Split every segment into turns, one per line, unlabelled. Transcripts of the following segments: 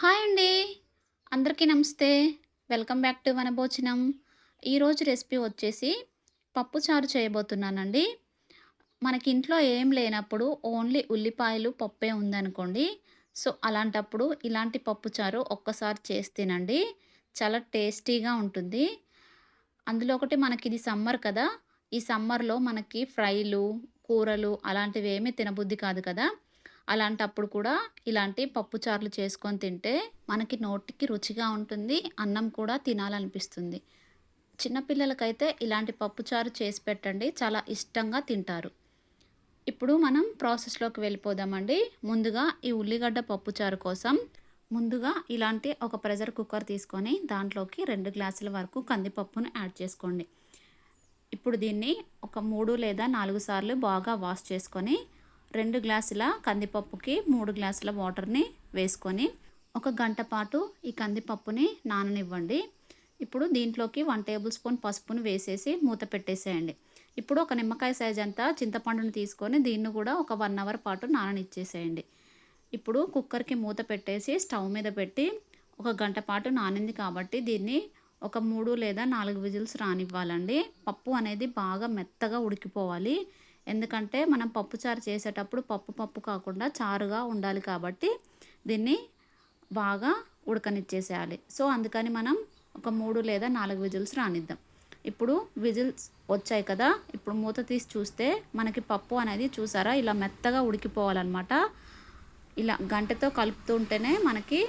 Hi అండి. అందరికీ నమస్తే. Welcome back to Vanabhojanam. ఈరోజు రెసిపీ వచ్చేసి పప్పుచారు చేయబోతున్నానండి. మనకి ఇంట్లో ఏం లేనప్పుడు ఓన్లీ ఉల్లిపాయలు, పప్పే ఉందనుకోండి. సో, అలాంటప్పుడు ఇలాంటి పప్పుచారు ఒక్కసారి చేసి తినండి. చాలా టేస్టీగా ఉంటుంది. అందులో ఒకటి మనకి ఇది సమ్మర్ కదా! ఈ సమ్మర్‌లో మనకి ఫ్రైలు, కూరలు అలాంటివేమీ తినబుద్ధి కాదు కదా! అలాంటప్పుడు కూడా ఇలాంటి పప్పుచారులు చేసుకొని తింటే మనకి నోటికి రుచిగా ఉంటుంది. అన్నం కూడా తినాలనిపిస్తుంది. చిన్నపిల్లలకైతే ఇలాంటి పప్పుచారు చేసి పెట్టండి. చాలా ఇష్టంగా తింటారు. ఇప్పుడు మనం ప్రాసెస్‌లోకి వెళ్ళిపోదామండి. ముందుగా ఈ ఉల్లిగడ్డ పప్పుచారు కోసం ముందుగా ఇలాంటి ఒక ప్రెషర్ కుక్కర్ తీసుకొని దాంట్లోకి రెండు గ్లాసుల వరకు కందిపప్పును యాడ్ చేసుకోండి. ఇప్పుడు దీన్ని ఒక మూడు లేదా నాలుగు సార్లు బాగా వాష్ చేసుకొని రెండు గ్లాసుల కందిపప్పుకి మూడు గ్లాసుల వాటర్‌ని వేసుకొని ఒక గంట పాటు ఈ కందిపప్పుని నాననివ్వండి. ఇప్పుడు దీంట్లోకి వన్ టేబుల్ స్పూన్ పసుపును వేసేసి మూత పెట్టేసేయండి. ఇప్పుడు ఒక నిమ్మకాయ సైజ్ అంతా చింతపండును తీసుకొని దీన్ని కూడా ఒక వన్ అవర్ పాటు నాననిచ్చేసేయండి. ఇప్పుడు కుక్కర్‌కి మూత పెట్టేసి స్టవ్ మీద పెట్టి ఒక గంట పాటు నానింది కాబట్టి దీన్ని ఒక మూడు లేదా నాలుగు విజిల్స్ రానివ్వాలండి. పప్పు అనేది బాగా మెత్తగా ఉడికిపోవాలి. ఎందుకంటే మనం పప్పుచారు చేసేటప్పుడు పప్పు పప్పు కాకుండా చారుగా ఉండాలి కాబట్టి దీన్ని బాగా ఉడకనిచ్చేసేయాలి. సో, అందుకని మనం ఒక మూడు లేదా నాలుగు విజిల్స్ రానిద్దాం. ఇప్పుడు విజిల్స్ వచ్చాయి కదా! ఇప్పుడు మూత తీసి చూస్తే మనకి పప్పు అనేది చూసారా ఇలా మెత్తగా ఉడికిపోవాలన్నమాట ఇలా గంటతో కలుపుతుంటేనే మనకి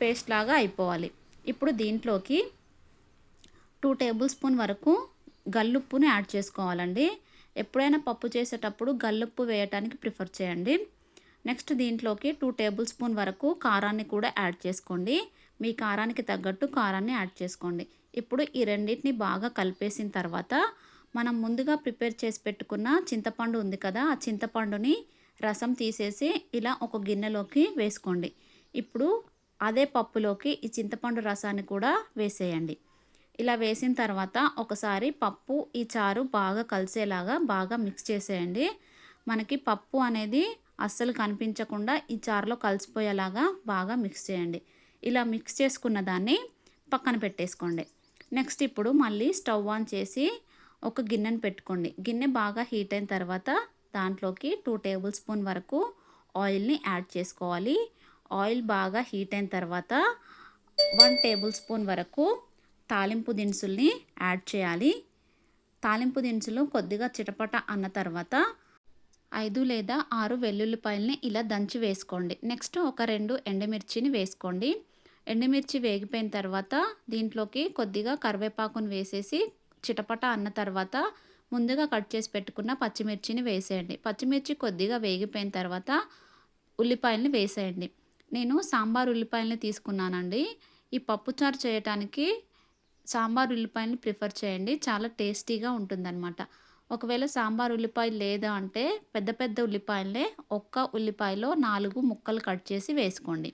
పేస్ట్ లాగా అయిపోవాలి. ఇప్పుడు దీంట్లోకి టూ టేబుల్ స్పూన్ వరకు గల్లుప్పుని యాడ్ చేసుకోవాలండి. ఎప్పుడైనా పప్పు చేసేటప్పుడు గల్లుప్పు వేయటానికి ప్రిఫర్ చేయండి. నెక్స్ట్ దీంట్లోకి టూ టేబుల్ స్పూన్ వరకు కారాన్ని కూడా యాడ్ చేసుకోండి. మీ కారానికి తగ్గట్టు కారాన్ని యాడ్ చేసుకోండి. ఇప్పుడు ఈ రెండింటిని బాగా కలిపేసిన తర్వాత మనం ముందుగా ప్రిపేర్ చేసి పెట్టుకున్న చింతపండు ఉంది కదా! ఆ చింతపండుని రసం తీసేసి ఇలా ఒక గిన్నెలోకి వేసుకోండి. ఇప్పుడు అదే పప్పులోకి ఈ చింతపండు రసాన్ని కూడా వేసేయండి. ఇలా వేసిన తర్వాత ఒకసారి పప్పు, ఈ చారు బాగా కలిసేలాగా బాగా మిక్స్ చేసేయండి. మనకి పప్పు అనేది అస్సలు కనిపించకుండా ఈ చారులో కలిసిపోయేలాగా బాగా మిక్స్ చేయండి. ఇలా మిక్స్ చేసుకున్న దాన్ని పక్కన పెట్టేసుకోండి. నెక్స్ట్ ఇప్పుడు మళ్ళీ స్టవ్ ఆన్ చేసి ఒక గిన్నెను పెట్టుకోండి. గిన్నె బాగా హీట్ అయిన తర్వాత దాంట్లోకి టూ టేబుల్ స్పూన్ వరకు ఆయిల్‌ని యాడ్ చేసుకోవాలి. ఆయిల్ బాగా హీట్ అయిన తర్వాత వన్ టేబుల్ స్పూన్ వరకు తాలింపు దినుసుల్ని యాడ్ చేయాలి. తాలింపు దినుసులు కొద్దిగా చిటపట అన్న తర్వాత ఐదు లేదా ఆరు వెల్లుల్లిపాయల్ని ఇలా దంచి వేసుకోండి. నెక్స్ట్ ఒక రెండు ఎండుమిర్చిని వేసుకోండి. ఎండుమిర్చి వేగిపోయిన తర్వాత దీంట్లోకి కొద్దిగా కరివేపాకుని వేసేసి చిటపట అన్న తర్వాత ముందుగా కట్ చేసి పెట్టుకున్న పచ్చిమిర్చిని వేసేయండి. పచ్చిమిర్చి కొద్దిగా వేగిపోయిన తర్వాత ఉల్లిపాయల్ని వేసేయండి. నేను సాంబార్ ఉల్లిపాయల్ని తీసుకున్నానండి. ఈ పప్పుచారు చేయటానికి సాంబార్ ఉల్లిపాయల్ని ప్రిఫర్ చేయండి. చాలా టేస్టీగా ఉంటుందనమాట. ఒకవేళ సాంబార్ ఉల్లిపాయ లేదా అంటే పెద్ద పెద్ద ఉల్లిపాయలనే ఒక్క ఉల్లిపాయలో నాలుగు ముక్కలు కట్ చేసి వేసుకోండి.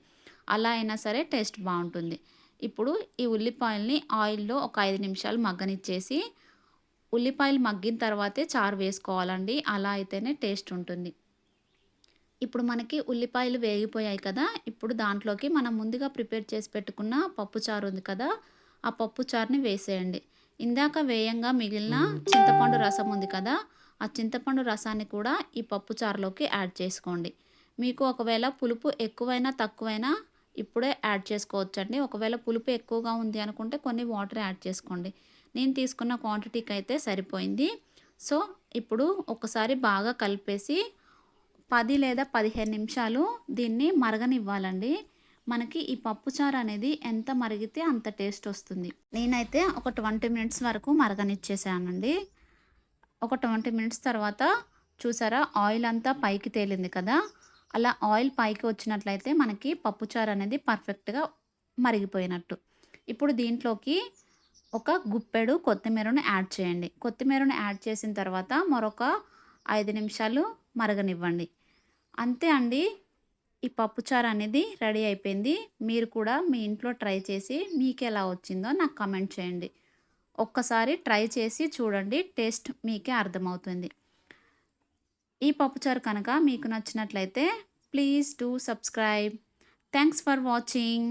అలా అయినా సరే టేస్ట్ బాగుంటుంది ఇప్పుడు ఈ ఉల్లిపాయల్ని ఆయిల్‌లో ఒక ఐదు నిమిషాలు మగ్గనిచ్చేసి ఉల్లిపాయలు మగ్గిన తర్వాతే చారు వేసుకోవాలండి. అలా అయితేనే టేస్ట్ ఉంటుంది. ఇప్పుడు మనకి ఉల్లిపాయలు వేగిపోయాయి కదా! ఇప్పుడు దాంట్లోకి మనం ముందుగా ప్రిపేర్ చేసి పెట్టుకున్న పప్పు చారు ఉంది కదా! ఆ పప్పు చారుని వేసేయండి. ఇందాక వేయంగా మిగిలిన చింతపండు రసం ఉంది కదా! ఆ చింతపండు రసాన్ని కూడా ఈ పప్పు చారులోకి యాడ్ చేసుకోండి. మీకు ఒకవేళ పులుపు ఎక్కువైనా, తక్కువైనా ఇప్పుడే యాడ్ చేసుకోవచ్చండి. ఒకవేళ పులుపు ఎక్కువగా ఉంది అనుకుంటే కొన్ని వాటర్ యాడ్ చేసుకోండి. నేను తీసుకున్న క్వాంటిటీకి అయితే సరిపోయింది. సో, ఇప్పుడు ఒకసారి బాగా కలిపేసి పది లేదా 15 నిమిషాలు దీన్ని మరగనివ్వాలండి. మనకి ఈ పప్పుచారు అనేది ఎంత మరిగితే అంత టేస్ట్ వస్తుంది. నేనైతే ఒక 20 మినిట్స్ వరకు మరగనిచ్చేసానండి. ఒక 20 మినిట్స్ తర్వాత చూసారా ఆయిల్ అంతా పైకి తేలింది కదా! అలా ఆయిల్ పైకి వచ్చినట్లయితే మనకి పప్పుచారు అనేది పర్ఫెక్ట్‌గా మరిగిపోయినట్టు. ఇప్పుడు దీంట్లోకి ఒక గుప్పెడు కొత్తిమీరను యాడ్ చేయండి. కొత్తిమీరను యాడ్ చేసిన తర్వాత మరొక ఐదు నిమిషాలు మరగనివ్వండి. అంతే అండి. ఈ పప్పుచారు అనేది రెడీ అయిపోయింది. మీరు కూడా మీ ఇంట్లో ట్రై చేసి మీకు ఎలా వచ్చిందో నాకు కమెంట్ చేయండి. ఒక్కసారి ట్రై చేసి చూడండి. టేస్ట్ మీకే అర్థమవుతుంది. ఈ పప్పుచారు కనుక మీకు నచ్చినట్లయితే please do subscribe. Thanks for watching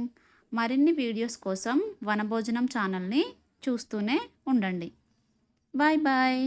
మరిన్ని వీడియోస్ కోసం వనభోజనం ఛానల్ని చూస్తూనే ఉండండి బాయ్ బాయ్